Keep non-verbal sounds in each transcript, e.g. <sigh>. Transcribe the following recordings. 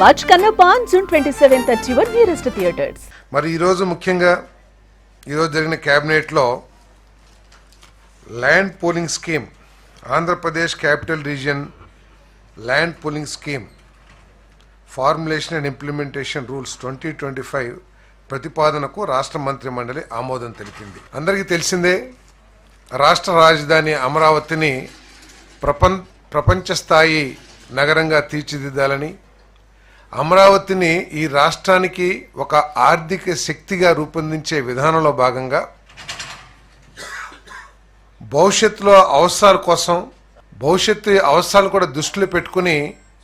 Watch Kannappa June twenty 27th at your nearest theatres మరి ఈరోజు ముఖ్యంగా ఈరోజు జరిగిన క్యాబినెట్లో land polling scheme Andhra Pradesh capital region land polling scheme formulation and implementation rules twenty twenty five ప్రతిపాదనకు రాష్ట్ర మంత్రి మండలి ఆమోదం తెలిపింది. అందరికీ తెలిసిందే రాష్ట్ర రాజధాని అమరావతిని ప్రపంచ ప్రపంచ స్థాయి నగరంగా తీర్చిదిద్దాలని అమరావతిని ఈ రాష్ట్రానికి ఒక ఆర్థిక శక్తిగా రూపొందించే విధానంలో భాగంగా భవిష్యత్తులో అవసరాల కోసం భవిష్యత్తు అవసరాలు కూడా దృష్టిలో పెట్టుకుని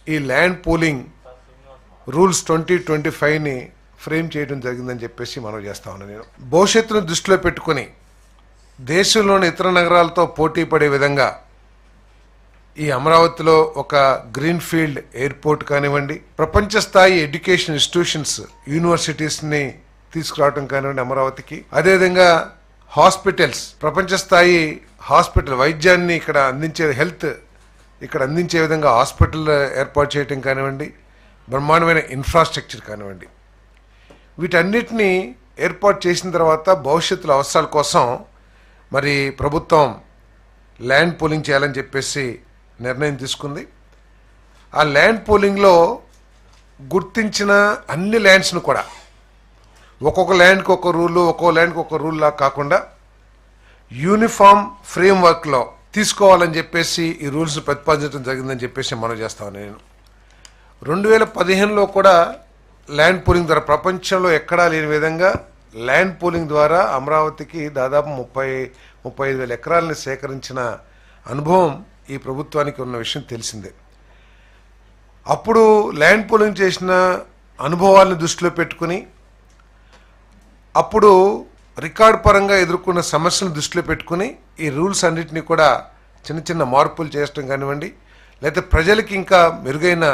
ఈ land pooling rules twenty twenty ఫైవ్ని frame చేయడం జరిగిందని చెప్పేసి మనం చేస్తా ఉన్నాను నేను. భవిష్యత్తును దృష్టిలో పెట్టుకుని దేశంలోని ఇతర నగరాలతో పోటీ పడే విధంగా ఈ అమరావతిలో ఒక గ్రీన్ ఫీల్డ్ ఎయిర్పోర్ట్ కానివ్వండి ప్రపంచ స్థాయి ఎడ్యుకేషన్ ఇన్స్టిట్యూషన్స్ యూనివర్సిటీస్ని తీసుకురావడం కానివ్వండి అమరావతికి. అదేవిధంగా హాస్పిటల్స్ ప్రపంచ స్థాయి హాస్పిటల్ వైద్యాన్ని ఇక్కడ అందించే హెల్త్ ఇక్కడ అందించే విధంగా హాస్పిటల్ ఏర్పాటు చేయడం కానివ్వండి బ్రహ్మాండమైన ఇన్ఫ్రాస్ట్రక్చర్ కానివ్వండి. వీటన్నిటిని ఏర్పాటు చేసిన తర్వాత భవిష్యత్తులో అవసరాల కోసం మరి ప్రభుత్వం ల్యాండ్ పూలింగ్ చేయాలని చెప్పేసి నిర్ణయం తీసుకుంది. ఆ ల్యాండ్ పోలింగ్లో గుర్తించిన అన్ని ల్యాండ్స్ను కూడా ఒక్కొక్క ల్యాండ్కి ఒక రూలు ఒక్కో ల్యాండ్కి ఒక రూల్ లా కాకుండా యూనిఫామ్ ఫ్రేమ్వర్క్లో తీసుకోవాలని చెప్పేసి ఈ రూల్స్ ప్రతిపాదించడం జరిగిందని చెప్పేసి మనం చేస్తాను నేను. రెండు వేల పదిహేనులో కూడా ల్యాండ్ పూలింగ్ ద్వారా ప్రపంచంలో ఎక్కడా లేని విధంగా ల్యాండ్ పూలింగ్ ద్వారా అమరావతికి దాదాపు ముప్పై ముప్పై ఐదు వేల ఎకరాలని సేకరించిన అనుభవం ఈ ప్రభుత్వానికి ఉన్న విషయం తెలిసిందే. అప్పుడు ల్యాండ్ పోలింగ్ చేసిన అనుభవాలను దృష్టిలో పెట్టుకుని అప్పుడు రికార్డ్ పరంగా ఎదుర్కొన్న సమస్యలను దృష్టిలో పెట్టుకుని ఈ రూల్స్ అన్నిటినీ కూడా చిన్న చిన్న మార్పులు చేయడం కానివ్వండి లేకపోతే ప్రజలకి ఇంకా మెరుగైన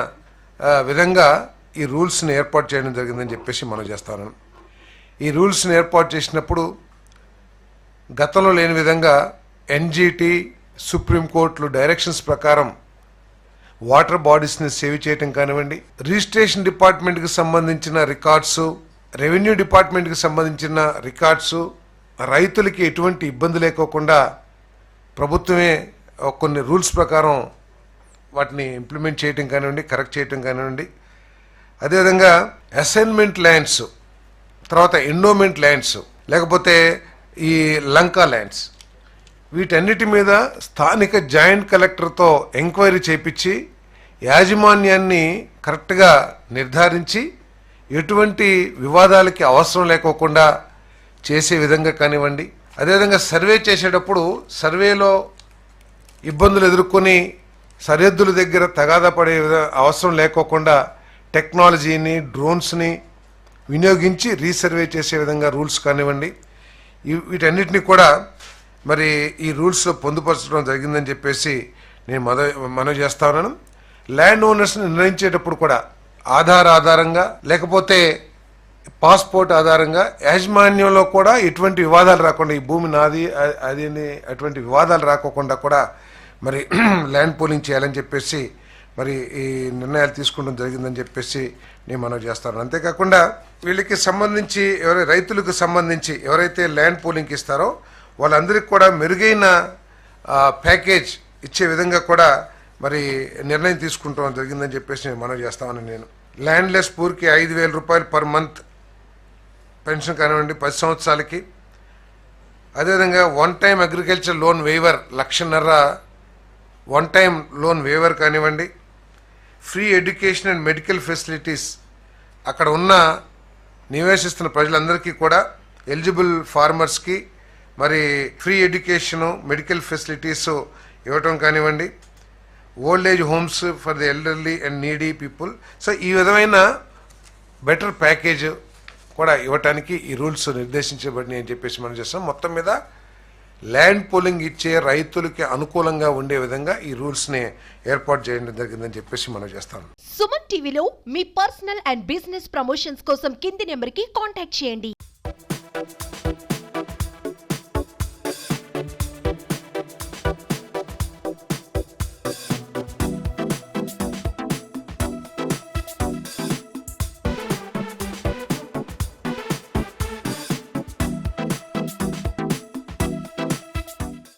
విధంగా ఈ రూల్స్ని ఏర్పాటు చేయడం జరిగిందని చెప్పేసి మనం చేస్తాను ఈ రూల్స్ని ఏర్పాటు చేసినప్పుడు గతంలో లేని విధంగా ఎన్జీటీ సుప్రీంకోర్టులు డైరెక్షన్స్ ప్రకారం వాటర్ బాడీస్ని సేవ్ చేయటం కానివ్వండి రిజిస్ట్రేషన్ డిపార్ట్మెంట్కి సంబంధించిన రికార్డ్స్ రెవెన్యూ డిపార్ట్మెంట్కి సంబంధించిన రికార్డ్స్ రైతులకి ఎటువంటి ఇబ్బంది లేకోకుండా ప్రభుత్వమే కొన్ని రూల్స్ ప్రకారం వాటిని ఇంప్లిమెంట్ చేయటం కానివ్వండి కరెక్ట్ చేయటం కానివ్వండి. అదేవిధంగా అసైన్మెంట్ ల్యాండ్స్ తర్వాత ఎండోమెంట్ ల్యాండ్స్ లేకపోతే ఈ లంకా ల్యాండ్స్. వీటన్నిటి మీద స్థానిక జాయింట్ కలెక్టర్తో ఎంక్వైరీ చేపించి యాజమాన్యాన్ని కరెక్ట్గా నిర్ధారించి ఎటువంటి వివాదాలకి అవసరం లేకోకుండా చేసే విధంగా కానివ్వండి. అదేవిధంగా సర్వే చేసేటప్పుడు సర్వేలో ఇబ్బందులు ఎదుర్కొని సరిహద్దుల దగ్గర తగాదా పడే అవసరం లేకోకుండా టెక్నాలజీని డ్రోన్స్ని వినియోగించి రీసర్వే చేసే విధంగా రూల్స్ కానివ్వండి. వీటన్నిటిని కూడా మరి ఈ రూల్స్లో పొందుపరచడం జరిగిందని చెప్పేసి నేను మద మనవి చేస్తా ఉన్నాను. ల్యాండ్ ఓనర్స్ని నిర్ణయించేటప్పుడు కూడా ఆధార్ ఆధారంగా లేకపోతే పాస్పోర్ట్ ఆధారంగా యాజమాన్యంలో కూడా ఎటువంటి వివాదాలు రాకుండా ఈ భూమి నాది అది అని అటువంటి వివాదాలు రాకోకుండా కూడా మరి <clears throat> ల్యాండ్ పోలింగ్ చేయాలని చెప్పేసి మరి ఈ నిర్ణయాలు తీసుకోవడం జరిగిందని చెప్పేసి నేను మనవి చేస్తాను అంతేకాకుండా వీళ్ళకి సంబంధించి ఎవరై రైతులకు సంబంధించి ఎవరైతే ల్యాండ్ పోలింగ్కి ఇస్తారో వాళ్ళందరికీ కూడా మెరుగైన ప్యాకేజ్ ఇచ్చే విధంగా కూడా మరి నిర్ణయం తీసుకుంటాం జరిగిందని చెప్పేసి నేను మనవి చేస్తామని నేను. ల్యాండ్లెస్ పూర్కి ఐదు వేల రూపాయలు పర్ మంత్ పెన్షన్ కానివ్వండి పది సంవత్సరాలకి. అదేవిధంగా one time agriculture loan waiver లక్షన్నర వన్ టైం లోన్ వేవర్ కానివ్వండి free education and medical facilities అక్కడ ఉన్న నివేశిస్తున్న ప్రజలందరికీ కూడా ఎలిజిబుల్ ఫార్మర్స్కి మరి ఫ్రీ ఎడ్యుకేషను మెడికల్ ఫెసిలిటీస్ ఇవ్వటం కానివ్వండి. Old age homes for the elderly and needy people. So ఈ విధమైన బెటర్ ప్యాకేజ్ కూడా ఇవ్వటానికి ఈ రూల్స్ నిర్దేశించబడినాయి అని చెప్పేసి మనం చేస్తాం. మొత్తం మీద ల్యాండ్ పోలింగ్ ఇచ్చే రైతులకి అనుకూలంగా ఉండే విధంగా ఈ రూల్స్ని ఏర్పాటు చేయడం జరిగిందని చెప్పేసి మనం చేస్తాం. సుమన్ టీవీలో మీ పర్సనల్ అండ్ బిజినెస్ ప్రమోషన్స్ కోసం కింది నెంబర్కి కాంటాక్ట్ చేయండి.